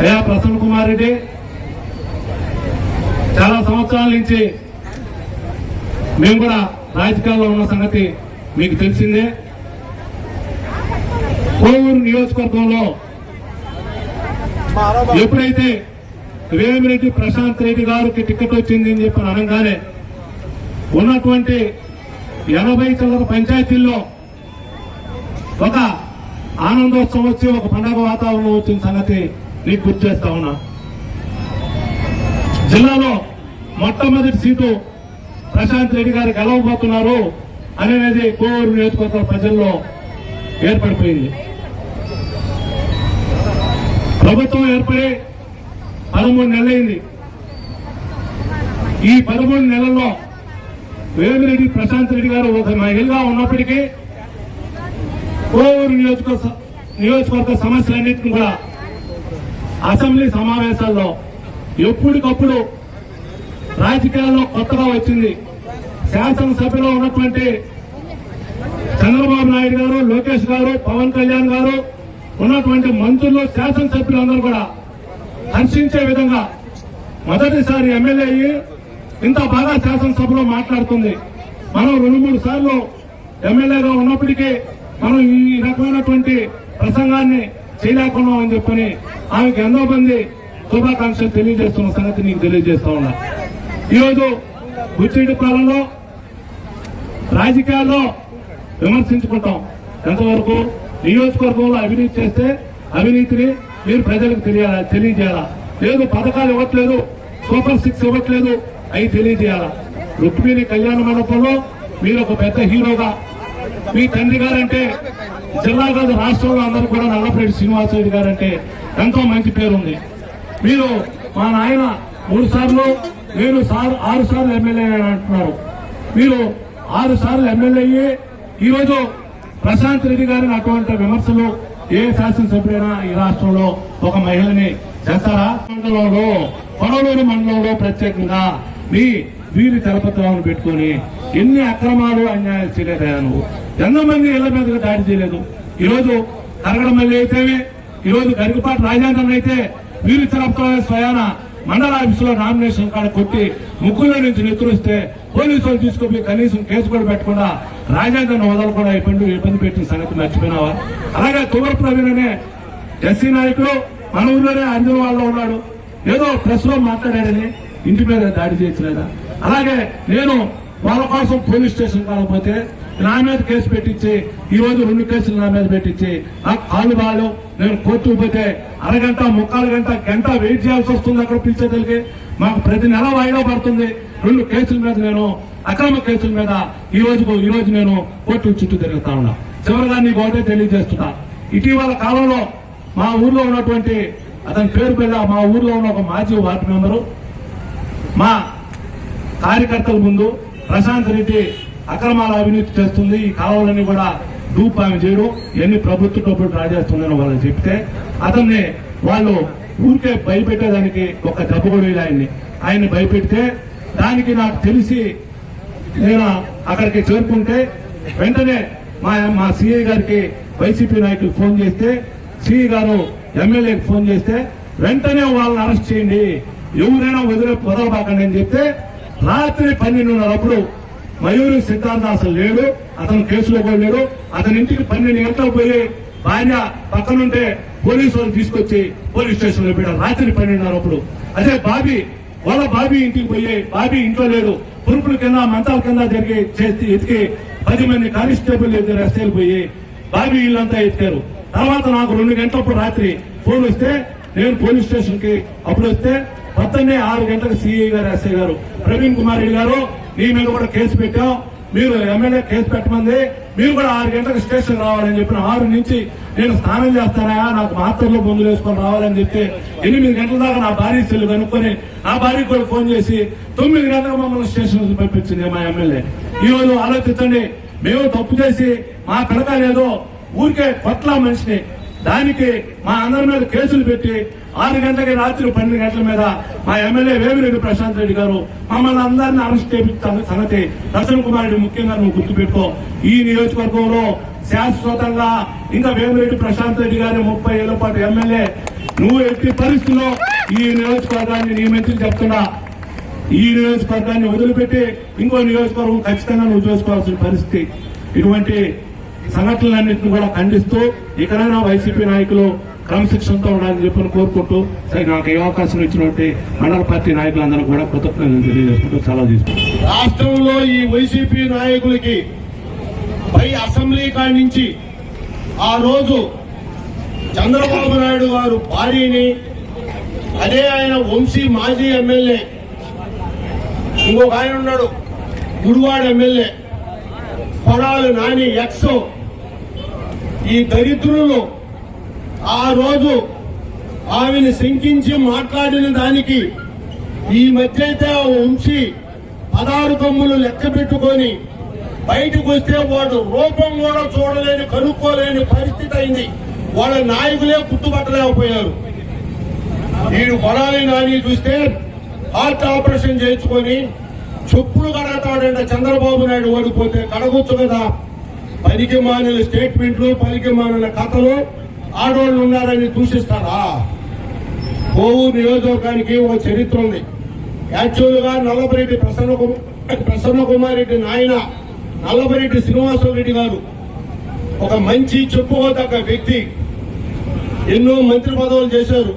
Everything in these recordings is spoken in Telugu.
అయ్యా ప్రసన్న కుమార్ రెడ్డి చాలా సంవత్సరాల నుంచి మేము కూడా రాజకీయాల్లో ఉన్న సంగతి మీకు తెలిసిందే. కోవూరు నియోజకవర్గంలో ఎప్పుడైతే వేమిరెడ్డి ప్రశాంత్ రెడ్డి గారికి టికెట్ వచ్చింది అని చెప్పి అనగానే ఉన్నటువంటి ఎనభై చిల్లర పంచాయతీల్లో ఒక ఆనందోత్సవం వచ్చి ఒక పండగ వాతావరణం వచ్చిన సంగతి నీకు గుర్తు చేస్తా ఉన్నా. జిల్లాలో మొట్టమొదటి సీటు ప్రశాంత్ రెడ్డి గారు గెలవబోతున్నారు అనేది కోవూరు నియోజకవర్గ ప్రజల్లో ఏర్పడిపోయింది. ప్రభుత్వం ఏర్పడి పదమూడు నెలలైంది. ఈ పదమూడు నెలల్లో వేమిరెడ్డి ప్రశాంత్ రెడ్డి గారు ఒక మహిళగా ఉన్నప్పటికీ కోవూరు నియోజకవర్గ నియోజకవర్గ సమస్యలన్నింటినీ కూడా అసెంబ్లీ సమావేశాల్లో ఎప్పటికప్పుడు రాజకీయాల్లో కొత్తగా వచ్చింది. శాసనసభలో ఉన్నటువంటి చంద్రబాబు నాయుడు గారు లోకేష్ గారు పవన్ కళ్యాణ్ గారు ఉన్నటువంటి మంత్రులు శాసనసభ్యులందరూ కూడా హర్షించే విధంగా మొదటిసారి ఎమ్మెల్యే అయ్యి ఇంత బాగా శాసనసభలో మాట్లాడుతుంది. మనం రెండు మూడు సార్లు ఎమ్మెల్యేగా ఉన్నప్పటికీ మనం ఈ రకమైనటువంటి ప్రసంగాన్ని చేయలేకున్నాం అని చెప్పని ఆయనకు ఎంతో మంది శుభాకాంక్షలు తెలియజేస్తున్న సంగతి నీకు తెలియజేస్తా ఉన్నా. ఈరోజు బుచ్చిడి కాలంలో రాజకీయాల్లో విమర్శించుకుంటాం. ఎంతవరకు నియోజకవర్గంలో అవినీతి చేస్తే అవినీతిని మీరు ప్రజలకు తెలియాలా తెలియజేయాలా? లేదు పథకాలు ఇవ్వట్లేదు సూపర్ సిక్స్ ఇవ్వట్లేదు అవి తెలియజేయాలా? రుక్మిణి కళ్యాణ మండపంలో మీరు ఒక పెద్ద హీరోగా మీ తండ్రి గారంటే జిల్లా కాదు రాష్ట్రంలో అందరూ కూడా నల్లపరెడ్డి శ్రీనివాసరెడ్డి గారంటే ఎంతో మంచి పేరుంది. మీరు మా నాయన మూడు సార్లు నేను సార్ ఆరు సార్లు ఎమ్మెల్యే అంటున్నారు. మీరు ఆరు సార్లు ఎమ్మెల్యే అయ్యి ఈరోజు ప్రశాంత్ రెడ్డి గారిని అటువంటి విమర్శలు ఏ శాసనసభ్యుడైనా ఈ రాష్ట్రంలో ఒక మహిళని చేస్తారా? మండలంలో కొనలూరు మండలంలో ప్రత్యేకంగా మీ వీరి తెలపత్రాలను పెట్టుకొని ఎన్ని అక్రమాలు అన్యాయాలు చేయలేదా నువ్వు. ఎంతమంది ఇళ్ళ మీదకి దాడి చేయలేదు. ఈరోజు కరగడమల్లి అయితేనే ఈరోజు గరికపాటి రాజేంద్రన్ అయితే వీరి తెలపత్రాల స్వయాన మండల ఆఫీసులో నామినేషన్ కాడ కొట్టి ముగ్గుల నుంచి నిద్రిస్తే పోలీసులు తీసుకుపోయి కనీసం కేసు కూడా పెట్టకుండా రాజేంద్రను వదలకుండా ఇబ్బంది ఇబ్బంది పెట్టిన సంగతి మర్చిపోయినావా? అలాగే తువర్ ప్రవీణ్ అనే ఎస్సీ నాయకుడు మన ఊర్లోనే అంజన్ వాళ్ళలో ఉన్నాడు. ఏదో ప్రెస్లో మాట్లాడాడని ఇంటి మీద దాడి చేయట్లేదా అలాగే నేను వాళ్ళ కోసం పోలీస్ స్టేషన్ కాకపోతే నా మీద కేసు పెట్టించి ఈ రోజు రెండు కేసులు నా మీద పెట్టించి ఆ కాలు బాలు నేను కోర్టుకు పోతే అరగంట ముక్కాలు గంట గంట వెయిట్ చేయాల్సి వస్తుంది అక్కడ పిలిచేదలికి మాకు ప్రతి నెల వాయిదా పడుతుంది. రెండు కేసుల మీద నేను అక్రమ కేసుల మీద ఈ రోజు ఈ రోజు నేను కోర్టు చుట్టూ తిరుగుతా ఉన్నా. చివరిగా నీకు ఒకటే తెలియజేస్తున్నా. ఇటీవల కాలంలో మా ఊర్లో ఉన్నటువంటి అతని పేరు పిల్ల మా ఊర్లో ఉన్న ఒక మాజీ వార్డు మెంబరు మా కార్యకర్తల ముందు ప్రశాంత్ రెడ్డి అక్రమాల అవినీతి చేస్తుంది. కావాలని కూడా డూప్ ఆమె ఎన్ని ప్రభుత్వ డబ్బులు డ్రా చేస్తుందని వాళ్ళని చెప్తే అతన్ని వాళ్ళు ఊరికే భయపెట్టేదానికి ఒక దెబ్బ కూడా ఆయన్ని. ఆయన్ని భయపెడితే దానికి నాకు తెలిసి నేను అక్కడికి చేరుకుంటే వెంటనే మా మా సిఐ గారికి వైసీపీ నాయకులు ఫోన్ చేస్తే సిఐ గారు ఎమ్మెల్యేకి ఫోన్ చేస్తే వెంటనే వాళ్ళని అరెస్ట్ చేయండి. ఎవరైనా వదిలే వదలబాకండి అని చెప్తే రాత్రి పన్నెండున్నరప్పుడు మయూరి సిద్ధార్థ అసలు లేడు అతను కేసులో కూడా లేడు. అతని ఇంటికి పన్నెండు గంటలకు పోయి భార్య పక్కనుంటే పోలీసు వాళ్ళు తీసుకొచ్చి పోలీస్ స్టేషన్లో పెట్టారు. రాత్రి పన్నెండున్నరప్పుడు. అదే బాబీ వాళ్ళ బాబీ ఇంటికి పోయి బాబీ ఇంట్లో లేడు. పురుపుల కింద మంతాల కింద జరిగి చేసి ఎతికి పది మంది కానిస్టేబుల్ ఇద్దరు ఎస్ఐలు పోయి బాబీ ఇల్లంతా ఎత్తారు తర్వాత నాకు రెండు గంటలప్పుడు రాత్రి ఫోన్ వస్తే నేను పోలీస్ స్టేషన్కి అప్పుడు వస్తే పొద్దున్నే ఆరు గంటలకు సిఐ గారు ఎస్ఐ గారు ప్రవీణ్ కుమార్ రెడ్డి గారు నీ మీద కూడా కేసు పెట్టాం. మీరు ఎమ్మెల్యే కేసు పెట్టమంది. మీరు కూడా ఆరు గంటలకు స్టేషన్ రావాలని చెప్పిన ఆరు నుంచి నేను స్నానం చేస్తానా నాకు మాత్రలో మందులు వేసుకొని రావాలని చెప్తే ఎనిమిది గంటల దాకా నా భార్య సెల్లు కనుక్కొని నా భార్యకు కూడా ఫోన్ చేసి తొమ్మిది గంటలకు మమ్మల్ని స్టేషన్ పంపించింది మా ఎమ్మెల్యే. ఈ రోజు ఆలోచించండి. మేము తప్పు చేసి మా పిల్లకాయలు ఏదో ఊరికే పట్ల మనిషిని. దానికి మా అందరి మీద కేసులు పెట్టి ఆరు గంటలకి రాత్రి పన్నెండు గంటల మీద మా ఎమ్మెల్యే వేమిరెడ్డి ప్రశాంత్ రెడ్డి గారు మమ్మల్ని అందరినీ అరెస్ట్ చేపించిన సంగతి రతన్ కుమార్ రెడ్డి ముఖ్యంగా నువ్వు గుర్తుపెట్టుకో. ఈ నియోజకవర్గంలో శాశ్వతంగా ఇంకా వేమిరెడ్డి ప్రశాంత్ రెడ్డి గారి ముప్పై ఏళ్ళ పాటు ఎమ్మెల్యే నువ్వు ఎట్టి పరిస్థితుల్లో ఈ నియోజకవర్గాన్ని నియమించి చెప్తున్నా. ఈ నియోజకవర్గాన్ని వదిలిపెట్టి ఇంకో నియోజకవర్గం ఖచ్చితంగా నువ్వు చూసుకోవాల్సిన పరిస్థితి. ఇటువంటి సంఘటనలన్నింటినీ కూడా ఖండిస్తూ ఇకనైనా వైసీపీ నాయకులు క్రమశిక్షణతో ఉండాలని చెప్పని కోరుకుంటూ సరే నాకు ఏ అవకాశం ఇచ్చినటువంటి మండల పార్టీ నాయకులందరూ కూడా కృతజ్ఞతలు తెలియజేసుకుంటూ చాలా తీసుకుంటాం రాష్ట్రంలో ఈ వైసీపీ నాయకులకి పై అసెంబ్లీ కాడి నుంచి ఆ రోజు చంద్రబాబు నాయుడు గారు భార్యని అదే ఆయన వంశీ మాజీ ఎమ్మెల్యే ఇంకొక ఆయన ఉన్నాడు గుడివాడ ఎమ్మెల్యే కొడాలు నాని ఎక్స్ ఈ దరిద్రులు ఆ రోజు ఆమెను శంకించి మాట్లాడిన దానికి ఈ మధ్య అయితే ఉంచి పదహారు కమ్ములు లెక్క పెట్టుకొని బయటకు వస్తే వాడు రూపం కూడా చూడలేని కనుక్కోలేని పరిస్థితి అయింది. వాళ్ళ నాయకులే గుర్తుపట్టలేకపోయారు. వీడు కొడాలి నాని చూస్తే హార్ట్ ఆపరేషన్ చేయించుకొని చెప్పులు కడతాడంట చంద్రబాబు నాయుడు ఓడిపోతే కడగొచ్చు కదా. పనికి మానిన స్టేట్మెంట్లు పనికి మానిన కథలు ఆడవాళ్ళు ఉన్నారని దూషిస్తారా? కోవూరు నియోజకవర్గానికి ఒక చరిత్ర ఉంది. యాక్చువల్గా నల్లపరెడ్డి ప్రసన్న ప్రసన్న కుమార్ రెడ్డి నాయన నల్లపరెడ్డి శ్రీనివాసరెడ్డి గారు ఒక మంచి చెప్పుకోదగ్గ వ్యక్తి. ఎన్నో మంత్రి పదవులు చేశారు.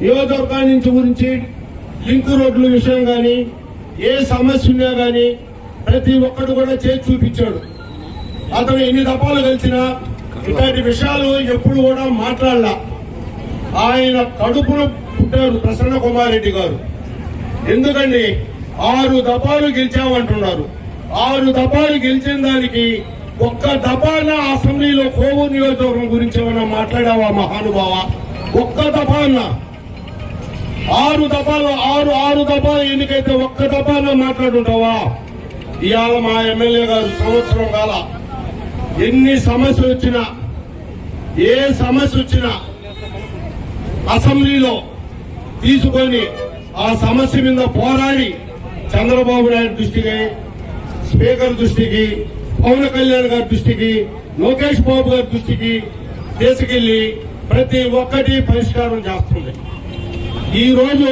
నియోజకవర్గాల నుంచి గురించి లింక్ రోడ్ల విషయం కానీ ఏ సమస్య ఉన్నా కానీ ప్రతి ఒక్కటి కూడా చేసి చూపించాడు. అతను ఎన్ని దఫాలు కలిసినా ఇలాంటి విషయాలు ఎప్పుడు కూడా మాట్లాడలా. ఆయన కడుపును పుట్టారు ప్రసన్న కుమార్ రెడ్డి గారు. ఎందుకండి ఆరు దఫాలు గెలిచామంటున్నారు. ఆరు దఫాలు గెలిచిన దానికి ఒక్క దఫాన అసెంబ్లీలో కోవూరు నియోజకవర్గం గురించి ఏమైనా మాట్లాడావా మహానుభావ? ఒక్క దఫాన్న ఆరు దఫాలు ఆరు ఆరు దఫాలు ఎన్నికైతే ఒక్క దఫాన మాట్లాడుంటావా? ఇవాళ మా ఎమ్మెల్యే గారు సంవత్సరం కాల ఎన్ని సమస్యలు వచ్చినా ఏ సమస్య వచ్చినా అసెంబ్లీలో తీసుకొని ఆ సమస్య మీద పోరాడి చంద్రబాబు నాయుడు దృష్టికి స్పీకర్ దృష్టికి పవన్ కళ్యాణ్ గారి దృష్టికి లోకేష్ బాబు గారి దృష్టికి తీసుకెళ్ళి ప్రతి ఒక్కటి పరిష్కారం చేస్తుంది. ఈరోజు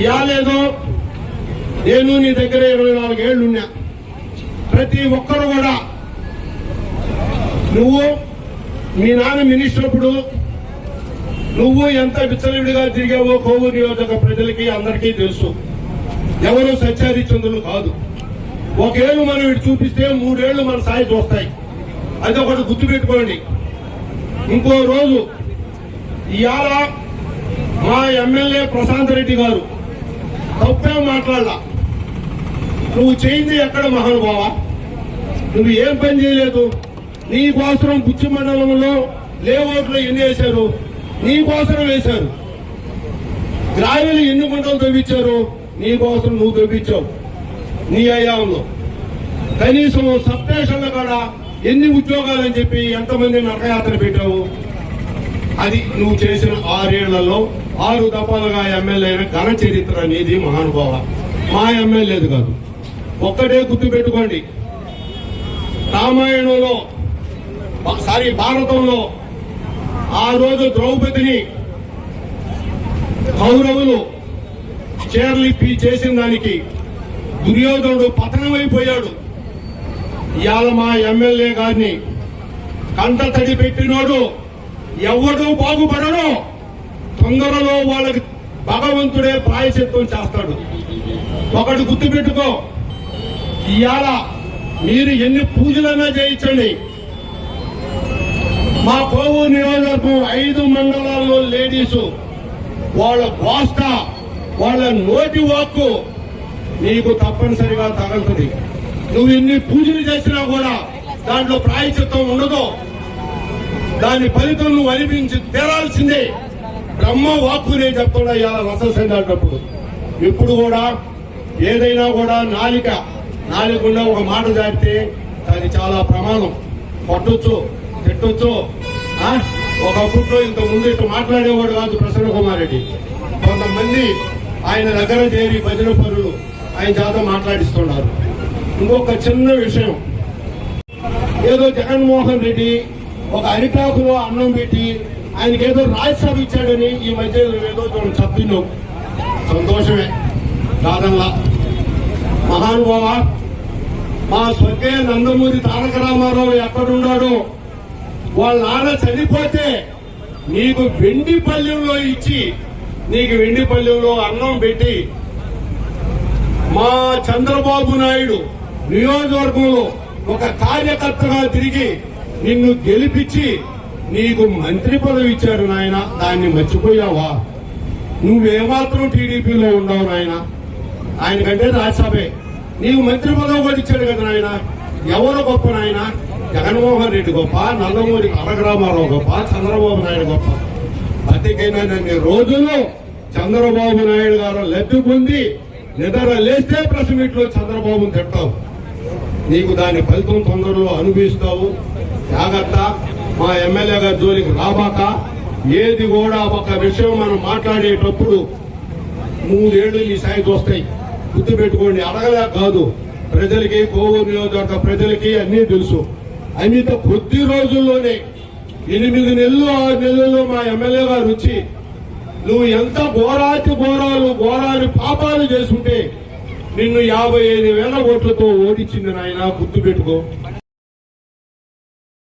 రోజు నేను నీ దగ్గర ఇరవై నాలుగేళ్ళున్నా ప్రతి ఒక్కరు కూడా నువ్వు మీ నాన్న మినిస్టర్ అప్పుడు నువ్వు ఎంత విచ్చలవిడిగా తిరిగావో కోవూరు నియోజక ప్రజలకి అందరికీ తెలుసు. ఎవరు సత్యారిచంద్రులు కాదు. ఒకేళ్ళు మనం ఇటు చూపిస్తే మూడేళ్ళు మన సాయి చూస్తాయి అది ఒకటి గుర్తుపెట్టుకోండి ఇంకో రోజు ఇవాళ మా ఎమ్మెల్యే ప్రశాంత్ రెడ్డి గారు తప్పే మాట్లాడాల. నువ్వు చేయింది ఎక్కడ మహానుభావా? నువ్వు ఏం పని చేయలేదు? నీ కోసం బుచ్చి మండలంలో లేఅవుట్లో ఎన్ని వేశారు? నీకోసం వేశారు. గ్రావెలు ఎన్ని గుంటలు తవ్వించారు? నీకోసం నువ్వు తవ్వించావు. నీ అయాంలో కనీసం సబ్స్టేషన్లు కాడ ఎన్ని ఉద్యోగాలని చెప్పి ఎంతమంది నరకయాత్ర పెట్టావు? అది నువ్వు చేసిన ఆరేళ్ళలో ఆరు దఫాలుగా ఎమ్మెల్యే అయిన ఘన చరిత్ర అనేది మహానుభావ. మా ఎమ్మెల్యేది కాదు. ఒక్కటే గుర్తు పెట్టుకోండి. రామాయణంలో సారీ భారతంలో ఆ రోజు ద్రౌపదిని కౌరవులు చేరలిప్పి చేసిన దానికి దుర్యోధనుడు పతనమైపోయాడు. ఇవాళ మా ఎమ్మెల్యే గారిని కంట తడి పెట్టినోడు ఎవడు బాగుపడడు తొందరలో వాళ్ళకి భగవంతుడే ప్రాయశత్వం చేస్తాడు. ఒకటి గుర్తుపెట్టుకో ఇవాళ మీరు ఎన్ని పూజలైనా చేయించండి. మా కోవూరు నియోజకవర్గం ఐదు మండలాల్లో లేడీసు వాళ్ళ గోష్ట వాళ్ళ నోటి వాక్కు నీకు తప్పనిసరిగా తగలుతుంది. నువ్వు ఎన్ని పూజలు చేసినా కూడా దాంట్లో ప్రాయచిత్వం ఉండదు. దాని ఫలితం నువ్వు అనిపించి తేరాల్సిందే బ్రహ్మ వాక్కు నేను చెప్తున్నా ఇవాళ రససేటప్పుడు ఇప్పుడు కూడా ఏదైనా కూడా నాలిక నాలికుండా ఒక మాట దాటితే అది చాలా ప్రమాదం. పట్టొచ్చు. తిట్టొచ్చు ఆ? ఇంత ముందు ఇటు మాట్లాడేవాడు కాదు ప్రసన్న కుమార్ రెడ్డి. కొంతమంది ఆయన దగ్గర చేరి భజన పరులు ఆయన చేత మాట్లాడిస్తున్నారు. ఇంకొక చిన్న విషయం. ఏదో జగన్మోహన్ రెడ్డి ఒక అరిటాకులో అన్నం పెట్టి ఆయనకి ఏదో రాజ్యసభ ఇచ్చాడని ఈ మధ్య ఏదో చూడండి చెప్తున్నావు సంతోషమే. కాదల్లా. మహానుభావ మా స్వర్గీయ నందమూరి తారక రామారావు ఎక్కడున్నాడో వాళ్ళ నాన్న చనిపోతే నీకు వెండి పల్లెంలో ఇచ్చి నీకు వెండి పల్లెంలో అన్నం పెట్టి మా చంద్రబాబు నాయుడు నియోజకవర్గంలో ఒక కార్యకర్తగా తిరిగి నిన్ను గెలిపించి నీకు మంత్రి పదవి ఇచ్చాడు నాయన. దాన్ని మర్చిపోయావా? నువ్వేమాత్రం టీడీపీలో ఉన్నావు నాయన. ఆయన కంటే రాజ్యసభే నీకు మంత్రి పదవి కూడా ఇచ్చాడు కదా నాయన. ఎవరు గొప్ప నాయనా? జగన్మోహన్ రెడ్డి గొప్ప నల్లమూరి తారక రామారావు గొప్ప చంద్రబాబు నాయుడు గొప్ప. బతికైనన్ని రోజులు చంద్రబాబు నాయుడు గారు లబ్ధి పొంది నిద్ర లేస్తే ప్రెస్ మీట్ చంద్రబాబును తిట్టావు నీకు దాని ఫలితం తొందరలో అనుభవిస్తావు. జాగ్రత్త మా ఎమ్మెల్యే గారి జోలికి రాబాక ఏది కూడా ఒక విషయం మనం మాట్లాడేటప్పుడు మూడేళ్ళు ఈ సైజు వస్తాయి గుర్తు పెట్టుకోండి అడగలేక కాదు. ప్రజలకి కోవూరు నియోజకవర్గ ప్రజలకి అన్నీ తెలుసు. అన్నిత కొద్ది రోజుల్లోనే ఎనిమిది నెలలు ఆరు నెలల్లో మా ఎమ్మెల్యే గారు వచ్చి నువ్వు ఎంత ఘోరాతి ఘోరాలు ఘోరాలు పాపాలు చేసుంటే నిన్ను యాభై ఐదు వేల ఓట్లతో ఓడించింది నాయన గుర్తు పెట్టుకో